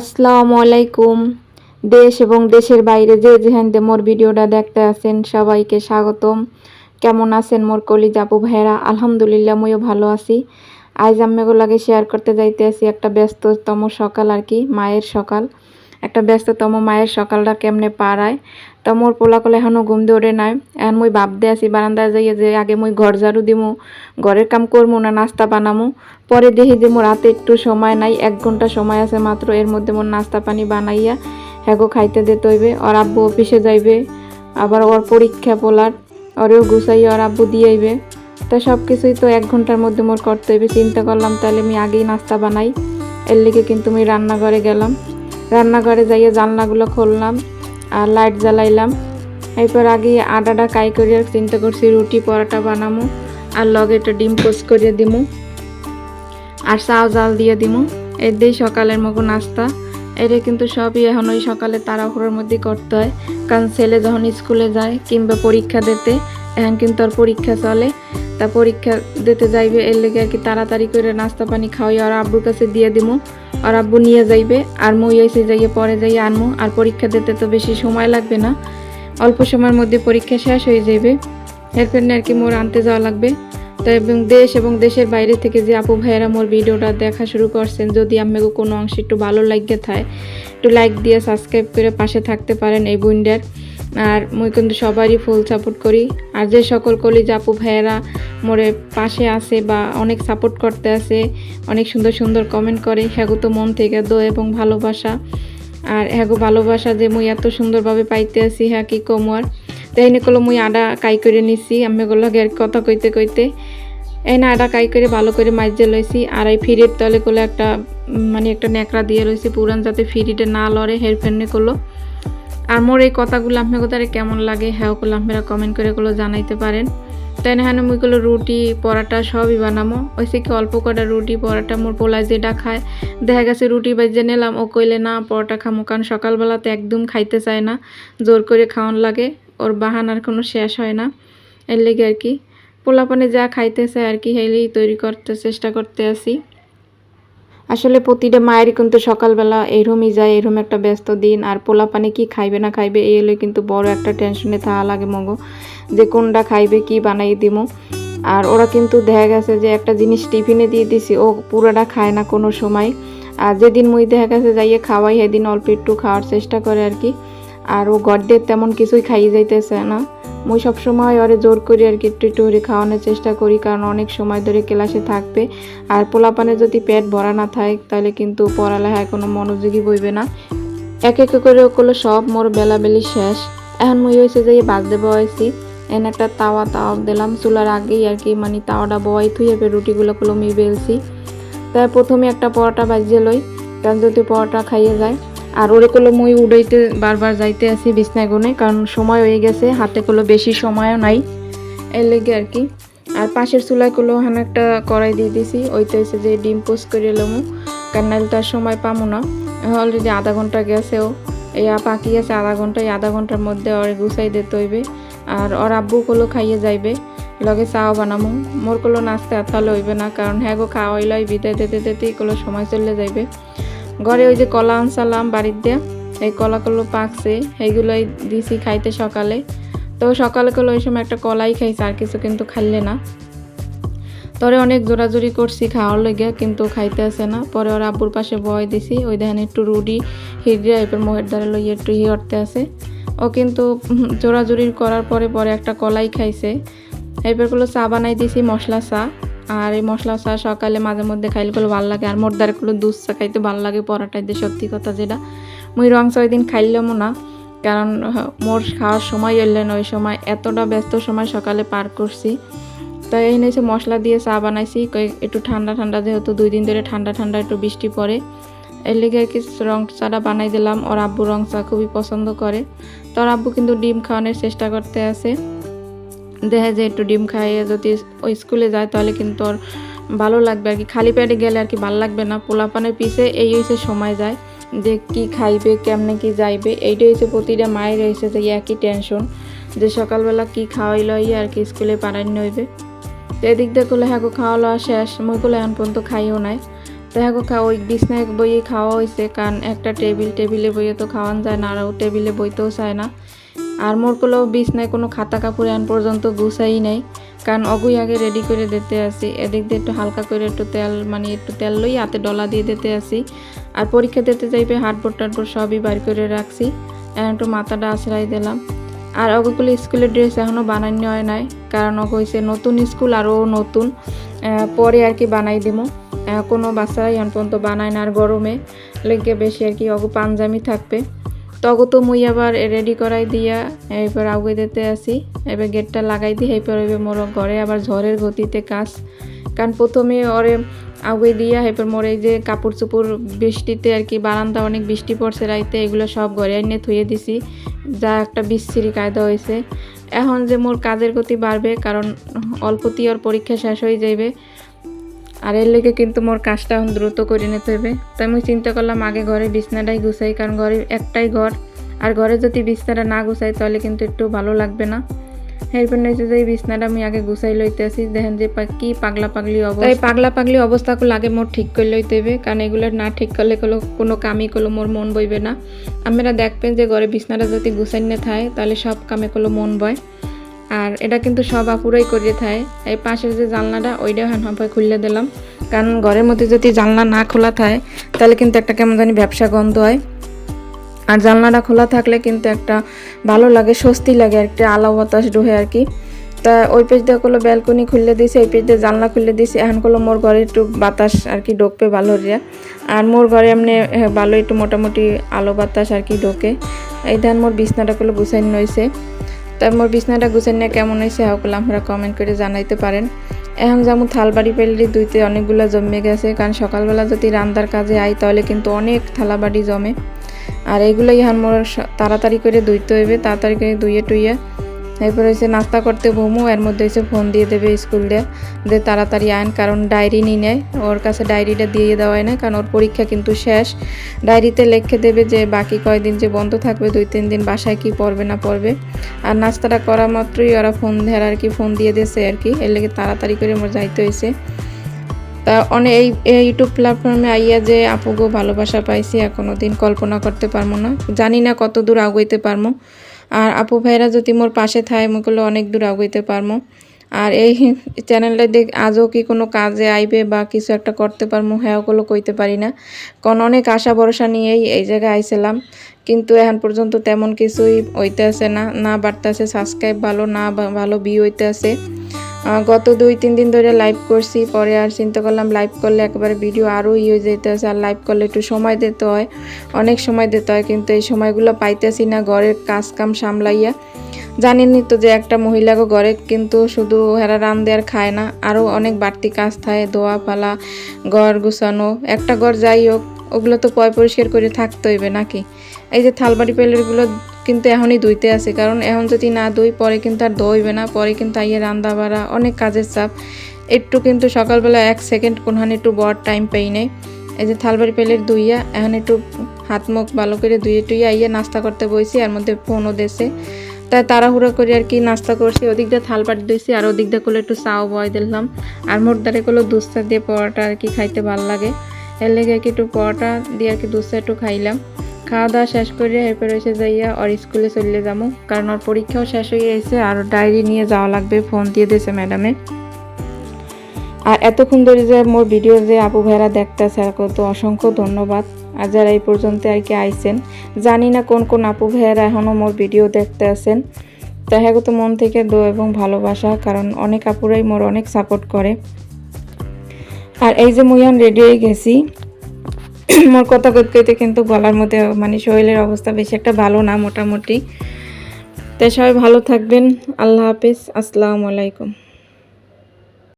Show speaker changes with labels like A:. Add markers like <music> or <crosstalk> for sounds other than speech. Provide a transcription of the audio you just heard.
A: আসসালামু আলাইকুম। দেশ এবং দেশের বাইরে যে যেখান থেকে মোর ভিডিওটা দেখতে আছেন সবাইকে স্বাগতম। কেমন আছেন মোর কলি জাপু ভাইরা আলহামদুলিল্লাহ ময়ও ভালো আছি। আজ আমি লাগে শেয়ার করতে যাইতে আছি একটা ব্যস্ততম সকাল আর কি, মায়ের সকাল। একটা ব্যস্ততম মায়ের সকালটা কেমনে পারায় তো মোর পোলাকলে এখনও ঘুম ওঠে নাই। এখন মুই ভাবতে আছি, বারান্দায় যাইয়ে যে আগে মুই ঘর ঝাড়ু দিমু, ঘরের কাম করব না নাস্তা বানামু। পরে দেখি যে মোর হাতে একটু সময় নাই, এক ঘণ্টা সময় আছে মাত্র, এর মধ্যে মোর নাস্তা পানি বানাইয়া হ্যাগো খাইতে দিতে হইবে। ওর আব্বু অফিসে যাইবে, আবার ওর পরীক্ষা পোলার ওরেও গুছাইয়া ওর আব্বু দিয়ে আইবে। তা সব কিছুই তো এক ঘণ্টার মধ্যে মোর করতে হইবে। চিন্তা করলাম তাহলে আমি আগেই নাস্তা বানাই। এর লিগে কিন্তু আমি রান্নাঘরে গেলাম। রান্নাঘরে যাইয়ে জানলাগুলো খুললাম আর লাইট জ্বালাইলাম। এরপর আগে আটাটা কাই করিয়া চিন্তা করছি, রুটি, পরোটা বানামু আর লগে একটা ডিম পোস্ট করিয়ে দিমু আর চাও জাল দিয়ে দিমু। এর দিয়ে সকালের মতো নাস্তা। এটা কিন্তু সবই এখন ওই সকালে তাড়াহুড়োর মধ্যে করতে হয়। কারণ ছেলে যখন স্কুলে যায় কিংবা পরীক্ষা দিতে, এখন কিন্তু ওর পরীক্ষা চলে। তা পরীক্ষা দিতে যাইবে, এর লেগে আর কি তাড়াতাড়ি করে নাস্তা পানি খাওয়াই, আর আব্বুর কাছে দিয়ে দিমু। আর আব্বু নিয়ে যাইবে, আর মই এসে যাইয়ে পরে যাইয়ে আনমু। আর পরীক্ষা দিতে তো বেশি সময় লাগবে না। অল্প সময়ের মধ্যে পরীক্ষা শেষ হয়ে যাইবে। এর জন্য আর কি মোর আনতে যাওয়া লাগবে। তো এবং দেশ এবং দেশের বাইরে থেকে যে আপু ভাইয়েরা মোর ভিডিওটা দেখা শুরু করছেন, যদি আপনাকে কোনো অংশ একটু ভালো লাগে থাকে একটু লাইক দিয়ে সাবস্ক্রাইব করে পাশে থাকতে পারেন এই বুইন্ডার। আর মুই কিন্তু সবারই ফুল সাপোর্ট করি। আর যে সকল কলি আপু ভাইয়েরা মোরে পাশে আছে বা অনেক সাপোর্ট করতে আছে, অনেক সুন্দর সুন্দর কমেন্ট করে, হ্যাগো তো মন থেকে দো এবং ভালোবাসা। আর হ্যাগো ভালোবাসা যে মুই এত সুন্দরভাবে পাইতে আছি হ্যাঁ কি কম আর? তাই কলো মুই আডা কাই করে নিছি, আমি গুলো কথা কইতে কইতে। এই না, আডা কাই করে ভালো করে মাইজে লইছি, আর এই ফিরির তলে কোলে একটা মানে একটা ন্যাকড়া দিয়ে রয়েছে পুরান যাতে ফিরিটা না লড়ে হের ফেরনে করল আর মোর এই কথাগুলো আপনার কথারে কেমন লাগে হ্যাঁ করলে আপনারা কমেন্ট করে গুলো জানাইতে পারেন। তাই না হ্যাঁ মুইগুলো রুটি, পরাটা সবই বানামো। ওইসে কি অল্প কটা রুটি, পরাটা মোর পোলায় যেটা খায়, দেখা গেছে রুটি বাজে নিলাম, ও কইলে না, পরোটা খামো, কারণ সকালবেলাতে একদম খাইতে চায় না, জোর করে খাওয়ান লাগে, ওর বাহানার কোনো শেষ হয় না। এর লেগে আর কি, পোলাপানে যা খাইতে চায় আর কি, হেলেই তৈরি করতে, চেষ্টা করতে আসি। আসলে প্রতিটা মায়েরই কিন্তু সকালবেলা এরমই যায় এরম একটা ব্যস্ত দিন, আর পোলা পানি কি খাইবে না খাইবে এই হলে কিন্তু বড় একটা টেনশনে থাকা লাগে মগো, যে কোনটা খাইবে, কি বানাই দিমু। আর ওরা কিন্তু দেখা গেছে যে একটা জিনিস টিফিনে দিয়ে দিছি, ও পুরোটা খায় না কোনো সময়। আর যেদিন মুই দেখা গেছে যাইয়ে খাওয়াই, সেদিন অল্প একটু খাওয়ার চেষ্টা করে আর কি। আর ও গড্ডের তেমন কিছুই খাইয়ে যাইতেছে না। মুই সবসময় ওরে জোর করি আর কি, একটু একটু করে খাওয়ানোর চেষ্টা করি, কারণ অনেক সময় ধরে ক্লাসে থাকবে। আর পোলাপানে যদি পেট ভরা না থাকে, তাহলে কিন্তু পড়ালেখায় কোনো মনোযোগী বইবে না। এক এক করে ওগুলো সব মোর বেলাবেলি শেষ। এখন মুই হয়েছে যে বাজতে বয়সি, এনে একটা তাওয়া তাওয়া দিলাম, চুলার আগেই আর কি মানে তাওয়াটা বয় থুয়ে রুটিগুলো গুলো আমি বেলছি। তাই প্রথমে একটা পরোটা বাজিয়ে লই, কারণ যদি পরোটা খাইয়ে যায় আর ওরে কলো মুই উড়াইতে বারবার যাইতে আসি বিছনায় গুনে কারণ সময় হয়ে গেছে, হাতে কলো বেশি সময়ও নাই, এর লেগে আর কি। আর পাশের চুলায় কলো ওখানে একটা কড়াই দিয়ে দিছি, ওইতে হচ্ছে যে ডিম পোস্ট করে এলাম কারণ নাহলে তো আর সময় পামো না। অলরেডি আধা ঘণ্টা গেছেও, এই পাকি আছে আধা ঘণ্টা, এই আধা ঘণ্টার মধ্যে ওরে গুছাই দিতে হইবে। আর ওর আব্বু কলো খাইয়ে যাইবে, লগে চাও বানামু। মোর কলো নাচতে আতালে হইবে না, কারণ হ্যাঁ গো খাওয়া হইলাই বিদায় দিতে দিতে কলো সময় চলে যাইবে। ঘরে ওই যে কলা আনসালাম বাড়ির দিয়ে, এই কলাগুলো পাকছে, এইগুলোই দিছি খাইতে সকালে। তো সকালে কলে ওই সময় একটা কলাই খাইছে, আর কিছু কিন্তু খাইলে না। তরে অনেক জোরাজোরি করছি খাওয়ার লেগে, কিন্তু খাইতে আসে না। পরে ওর আব্বুর পাশে বয় দিছি, ওই দেখেন একটু রুটি হিরিয়া এরপর মোহের দ্বারা লইয়ে একটু হিরতে আসে। ও কিন্তু জোরাজুরি করার পরে পরে একটা কলাই খাইছে। এরপরগুলো চা বানাই দিছি, মশলা চা। আর এই মশলা চা সকালে মাঝে মধ্যে খাইলে গুলো ভালো লাগে। আর মোর দ্বারাগুলো দুধ চা খাইতে ভালো লাগে পরাটাই দিয়ে, সত্যি কথা যেটা। মুই রং চা ওই দিন খাইলামও না, কারণ মোর খাওয়ার সময় এলেন ওই সময় এতটা ব্যস্ত সময় সকালে পার করছি। তো এই নিয়েছে মশলা দিয়ে চা বানাইছি একটু ঠান্ডা ঠান্ডা, যেহেতু দুই দিন ধরে ঠান্ডা ঠান্ডা একটু বৃষ্টি পড়ে। এর লেগে আর কি রং চাটা বানাই দিলাম, ওর আব্বু রং চা খুবই পছন্দ করে। তো ওর আব্বু কিন্তু ডিম খাওয়ানোর চেষ্টা করতে আছে। দেখা যায় একটু ডিম খাইয়ে যদি ওই স্কুলে যায় তাহলে কিন্তু ওর ভালো লাগবে আর কি। খালি পেটে গেলে আর কি ভালো লাগবে না। পোলাপানের পিছে এই হয়েছে সময় যায়, যে কি খাইবে, কেমনে কি যাইবে এইটা হয়েছে প্রতিটা মায়ের হয়েছে যে একই টেনশন যে সকালবেলা কি খাওয়াইল আর কি স্কুলে পাড়াই নইবে তো এদিক দিয়ে করলে হ্যাঁ খাওয়া লওয়া শেষ। মই করলে এখন পর্যন্ত খাইও নাই। তো হ্যাঁ খাওয়া ওই বিছনায় বইয়ে খাওয়া হয়েছে কারণ একটা টেবিল, টেবিলে বইয়ে তো খাওয়ান যায় না, আর টেবিলে বইতেও চায় না। আর মোর কোনো নাই কোনো খাতা কাপড় আন পর্যন্ত গুছাই নাই। কারণ অগুই আগে রেডি করে দিতে আসি এদিক দিয়ে একটু হালকা করে একটু তেল মানে একটু তেল লই হাতে ডলা দিয়ে দিতে আসি আর পরীক্ষা দিতে যাইবে হাটবোর্ড টাটবোর্ড সবই বার করে রাখছি। এখন একটু মাথাটা আশ্রয় দিলাম। আর অগুলো স্কুলের ড্রেস এখনও বানানো হয় নাই কারণ অগ হয়েছে নতুন স্কুল আরও নতুন। পরে আর কি বানাই আহ, কোনো বাচ্চারাই এখন পর্যন্ত বানায় না আর গরমে। লেগে বেশি আর কি অগু পাঞ্জামি থাকবে। তগো তো মুই আবার রেডি করাই দিয়া এরপর আগে দিতে আসি। এবার গেটটা লাগাই দিই এরপর এবার মোর ঘরে আবার ঝড়ের গতিতে কাজ। কারণ প্রথমে ওরে আগে দিয়া এরপর মোর এই যে কাপড় চোপড় বৃষ্টিতে আর কি, বারান্দা অনেক বৃষ্টি পড়ছে রাইতে, এগুলো সব ঘরে এনে থুয়ে দিছি। যা একটা বিচ্ছিরি কায়দা হয়েছে। এখন যে মোর কাজের গতি বাড়বে, কারণ অল্পতেই ওর পরীক্ষা শেষ হয়ে যাইবে। আর এর লেগে কিন্তু মোর কাজটা এখন দ্রুত করে নিতে হবে। তাই আমি চিন্তা করলাম আগে ঘরে বিছনাটাই গুছাই, কারণ ঘরে একটাই ঘর। আর ঘরে যদি বিছনাটা না গুছাই তাহলে কিন্তু একটু ভালো লাগবে না। এরপর নিচে যে বিছনাটা আমি আগে গুছাই লইতে আসি, দেখেন যে কি পাগলা পাগলি অবস্থা। এই পাগলা পাগলি অবস্থাগুলো আগে মোর ঠিক করে লইতে হবে, কারণ এগুলো না ঠিক করলে কোনো কোনো কামই করল মোর মন বইবে না। আপনারা দেখবেন যে ঘরে বিছনাটা যদি গুছাই না থাকে তাহলে সব কামে করল মন বয়। আর এটা কিন্তু সব আপুরাই করিয়ে থাকে এই পাশের যে জানলাটা, ওইটাও হ্যান হাফায় খুললে দিলাম। কারণ ঘরের মধ্যে যদি জানলা না খোলা থাকে তাহলে কিন্তু একটা কেমন জানি ব্যবসা গন্ধ হয়। আর জানলাটা খোলা থাকলে কিন্তু একটা ভালো লাগে, স্বস্তি লাগে আর একটা আলো বাতাস ঢোহে আর কি। তা ওই পেজ দিয়ে করল ব্যালকনি খুললে দিয়েছে এই পেজ দিয়ে জানলা খুললে দিয়েছে এখন করল মোর ঘরে একটু বাতাস আর কি ঢোকবে ভালো রিয়া আর মোর ঘরে এমনি ভালো একটু মোটামুটি আলো বাতাস আর কি ঢোকে। এই ধান মোর বিছনাটা করল গুছাই নইছে। তাই মোর বিছনাটা গুছাই নিয়ে কেমন হয়েছে হকলে আপনারা কমেন্ট করে জানাইতে পারেন। এখন যেমন থালবাড়ি পেলে দুইতে অনেকগুলো জমে গেছে, কারণ সকালবেলা যদি রান্দার কাজে আই তাহলে কিন্তু অনেক থালাবাড়ি জমে। আর এগুলো ইহান মোর তাড়াতাড়ি করে ধুইতে হইবে, তাড়াতাড়ি করে ধুয়ে টুইয়ে এরপর হচ্ছে নাস্তা করতে ঘুমো, এর মধ্যে হচ্ছে ফোন দিয়ে দেবে স্কুল দিয়ে তাড়াতাড়ি আন কারণ ডায়েরি নিয়ে নেয়। ওর কাছে ডায়েরিটা দিয়ে দেওয়া হয় না, কারণ ওর পরীক্ষা কিন্তু শেষ। ডায়েরিতে লিখে দেবে যে বাকি কয়দিন যে বন্ধ থাকবে, দুই তিন দিন বাসায় কি পড়বে না পড়বে। আর নাস্তাটা করা মাত্রই ওরা ফোন দেয় আর কি, ফোন দিয়ে দিয়েছে আর কি। এর লেগে তাড়াতাড়ি করে আমার যাইতে হয়েছে তা অনেক এই ইউটিউব প্ল্যাটফর্মে আইয়া যে আপুগো ভালোবাসা পাইছি এখনও দিন কল্পনা করতে পারব না। জানি না কত দূর আগাইতে পারব আর আপু ভাইরা যদি মোর পাশে থাকে মোকলে অনেক দূর আগাইতে পারমো। আর এই চ্যানেলটা দেখ, আজও কি কোনো কাজে আইবে বা কিছু একটা করতে পারমো হ্যাঁ ওগুলো কইতে পারি না। কারণ অনেক আশা ভরসা নিয়েই এই জায়গায় আইছিলাম। কিন্তু এখন পর্যন্ত তেমন কিছুই হইতে আছে না না বাড়তে আছে সাবস্ক্রাইব ভালো, না ভালো বি হইতে আছে গত দুই, তিন দিন ধরে লাইভ করছি। পরে আর চিন্তা করলাম লাইভ করলে একেবারে ভিডিও আরও ইয়ে যেতে আছে আর লাইভ করলে একটু সময় দিতে হয়। অনেক সময় দিতে হয়, কিন্তু এই সময়গুলো পাইতেছি না ঘরের কাজ কাম সামলাইয়া। জানেনই তো যে একটা মহিলাকে ঘরে কিন্তু শুধু হেরা রান দেওয়ার খায় না, আরও অনেক বাড়তি কাজ থাকে দোয়া পালা ঘর গুছানো, একটা ঘর যাই হোক, ওগুলো তো পয় পরিষ্কার করে থাকতে হইবে নাকি? এই যে থালবাড়ি পেলেরগুলো কিন্তু এখনই ধুইতে আছে। কারণ এখন যদি না ধুই, পরে কিন্তু আর ধুইবে না, পরে কিন্তু আইয়ে রান্না বাড়া, অনেক কাজের চাপ। একটু কিন্তু সকালবেলা এক সেকেন্ড কোনখানে একটু বড় টাইম পাই নেই। এই যে থালবাড়ি পেলের ধুইয়া, এখন একটু হাত মুখ ভালো করে ধুয়ে টুইয়ে আইয়ে নাস্তা করতে বইছি, আর মধ্যে ফোনও দেশে তাই তাড়াহুড়া করে আর কি নাস্তা করছি। ওদিক দিয়ে থাল পাটি দিয়েছি আর ওদিক দিয়ে করলে একটু চাও বয় দিলাম। আর মোট দ্বারে করল দুধটা দিয়ে পরোটা আর কি খাইতে ভালো লাগে। এর লেগে আর কি একটু পরোটা দিয়ে আর কি দুধটা একটু খাইলাম। খাওয়া দাওয়া শেষ করে এরপর এসে যাইয়া ওর স্কুলে চলে যাব কারণ ওর পরীক্ষাও শেষ হয়ে গেছে আর ডায়েরি নিয়ে যাওয়া লাগবে, ফোন দিয়ে দিয়েছে ম্যাডামে। আর এতক্ষণ ধরে যে মোর ভিডিও যে আপু ভাইরা দেখতেছে তো অসংখ্য ধন্যবাদ। আর যারা এই পর্যন্ত আর কি আইছেন, জানি না কোন কোন আপু ভাইয়ারা এখনও মোর ভিডিও দেখতে আছেন। তাই হ্যাঁ তো মন থেকে দো এবং ভালোবাসা, কারণ অনেক আপুরাই মোর অনেক সাপোর্ট করে। আর এই যে মুইয়ান রেডি হয়ে গেছি <clears throat> মোর কথা কইতে কিন্তু গলার মধ্যে মানে শরীরের অবস্থা বেশি একটা ভালো না মোটামুটি। তাই সবাই ভালো থাকবেন। আল্লাহ হাফিজ। আসসালামু আলাইকুম।